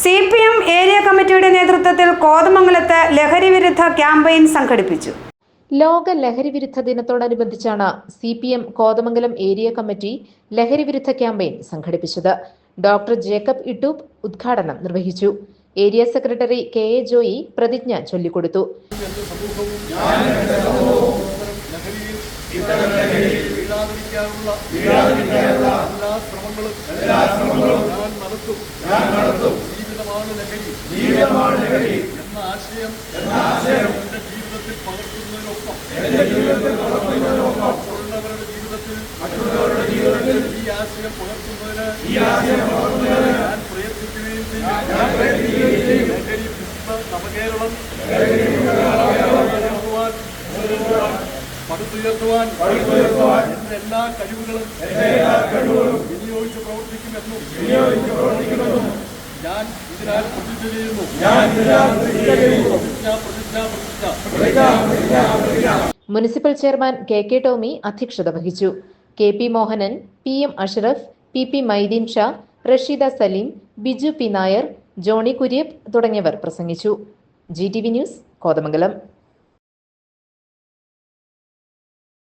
C P M area കമ്മിറ്റിയുടെ നേതൃത്വത്തിൽ കോതമംഗലത്ത് ലഹരി വിരുദ്ധ ക്യാമ്പയിൻ സംഘടിപ്പിച്ചു. ലോക ലഹരി വിരുദ്ധ ദിനത്തോടനുബന്ധിച്ചാണ് C P M Kothamangalam area committee ലഹരി വിരുദ്ധ ക്യാമ്പയിൻ സംഘടിപ്പിച്ചത്. ഡോക്ടർ ജേക്കബ് ഇട്ടൂപ്പ് ഉദ്ഘാടനം നിർവഹിച്ചു. Area secretary K A Joy പ്രതിജ്ഞ ചൊല്ലിക്കൊടുത്തു. എല്ലാ ശ്രമങ്ങളും ഞാൻ നടത്തും. ആശയം എന്റെ ജീവിതത്തിൽ പകർത്തുന്നതിനൊപ്പം മറ്റുള്ളവരുടെ ജീവിതത്തിൽ ഈ ആശയം പകർത്തുന്നതിന് ഞാൻ പ്രയത്നിക്കുകയും ചെയ്യും. നവകേരളം. പടുത്തുയർത്തുവാൻ. എന്റെ എല്ലാ കഴിവുകളും വിനിയോഗിച്ച് പ്രവർത്തിക്കുമെന്നും ഞാൻ ഇതിനാൽ പ്രതിജ്ഞ ചെയ്യുന്നു പ്രതിജ്ഞ പ്രതിജ്ഞ പ്രതിജ്ഞ municipal chairman K K Tomy അധ്യക്ഷത വഹിച്ചു. K P Mohanan P M Ashraf P P Mydeen Shah Rasheeda Saleem Biju P Nair Johny Kuriappu തുടങ്ങിയവർ പ്രസംഗിച്ചു. G T V news Kothamangalam.